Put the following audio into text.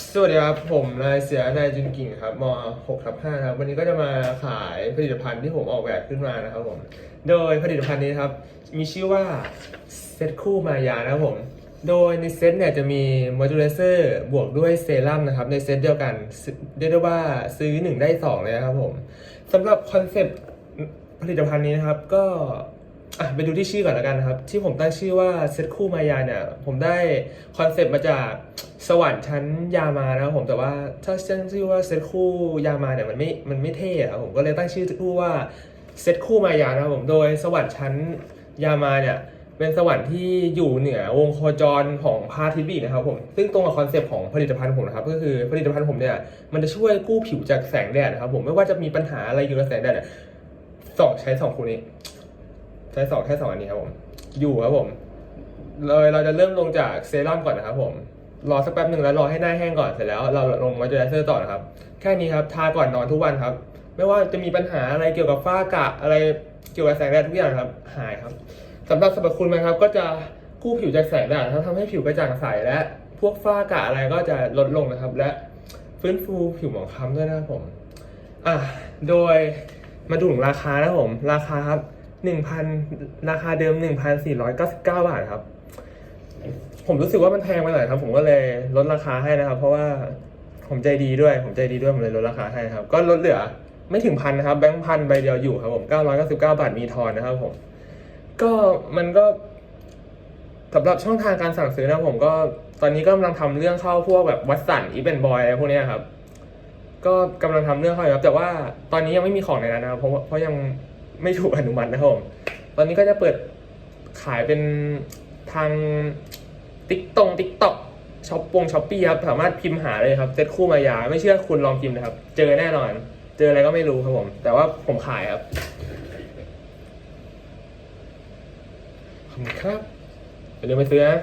สวัสดีครับ ผมนายเสียนายจุนกิ่งครับม6ทับ5ครับ วันนี้ก็จะมาขายผลิตภัณฑ์ที่ผมออกแบบขึ้นมานะครับผม โดยผลิตภัณฑ์นี้ครับ มีชื่อว่าเซตคู่มายานะครับผม โดยในเซตเนี่ยจะมีมอยเจอไรเซอร์บวกด้วยเซรั่มนะครับ ในเซตเดียวกันเรียกได้ว่าซื้อ 1 ได้ 2 เลยนะครับผมสำหรับคอนเซปต์ผลิตภัณฑ์นี้นะครับก็ อะไปดูที่ชื่อก่อนแล้วกันนะครับ ที่ผมตั้งชื่อว่าเซตคู่มายาเนี่ยผมได้คอนเซปต์มาจากสวรรค์ชั้นยามานะครับผมแต่ว่าถ้าตั้งชื่อว่าเซตคู่ยามาเนี่ยมันไม่มันไม่เท่อะครับผมก็เลยตั้งชื่อคู่ว่าเซตคู่มายานะครับผมโดยสวรรค์ชั้นยามาเนี่ยเป็นสวรรค์ที่อยู่เหนือวงโคจรของพระอาทิตย์บีนะครับผมซึ่งตรงกับคอนเซปต์ของผลิตภัณฑ์ผมนะครับก็คือผลิตภัณฑ์ผมเนี่ยมันจะช่วยกู้ผิวจากแสงแดดนะครับผมไม่ว่าจะมีปัญหาอะไรเกี่กับแสงแดดเนี่ยสองใช้สองคู่นี้ ใช้สองแค่สองอันนี้ครับผม อยู่ครับผม เลยเราจะเริ่มลงจากเซรั่มก่อนนะครับผม รอสักแป๊บหนึ่งแล้วรอให้หน้าแห้งก่อนเสร็จแล้วเราลงมอยเจอไรเซอร์ต่อนะครับ แค่นี้ครับทาก่อนนอนทุกวันครับ ไม่ว่าจะมีปัญหาอะไรเกี่ยวกับฝ้ากระอะไรเกี่ยวกับแสงแดดทุกอย่างครับ หายครับสำหรับสรรพคุณนะครับ ก็จะกู้ผิวจากแสงแดดนะครับทำให้ผิวกระจ่างใสและ พวกฝ้ากระอะไรก็จะลดลงนะครับ และฟื้นฟูผิวหมองคล้ำด้วยนะครับผม อะ โดยมาดูถึงราคานะครับผม ราคาครับ หนึ่งพันราคาเดิมหนึ่งพันสี่ร้อยเก้าสิบเก้าบาทครับ ผมรู้สึกว่ามันแพงไปหน่อยครับ ผมก็เลยลดราคาให้นะครับ เพราะว่าผมใจดีด้วย ผมใจดีด้วย ผมเลยลดราคาให้นะครับ ก็ลดเหลือไม่ถึงพันนะครับ แบงค์พันใบเดียวอยู่ครับผมเก้าร้อยเก้าสิบเก้าบาทมีทอนนะครับผม ก็มันก็สำหรับช่องทางการสั่งซื้อนะผมก็ตอนนี้ก็กำลังทำเรื่องเข้าพวกแบบวัดสันอีเวนบอยอะไรพวกนี้ครับ ก็กำลังทำเรื่องเข้าอยู่ครับแต่ว่าตอนนี้ยังไม่มีของในนั้นนะครับเพราะเพราะยัง ไม่ถูกอนุมัตินะครับผมตอนนี้ก็จะเปิดขายเป็นทางติ๊กตงติ๊กต็อกช้อปปงช้อปปี้ครับ สามารถพิมพ์หาเลยครับ เซตคู่มายา ไม่เชื่อคุณลองพิมพ์นะครับ เจอแน่นอน เจออะไรก็ไม่รู้ครับผม แต่ว่าผมขายครับ ขอบคุณครับอย่าลืมไปซื้อนะ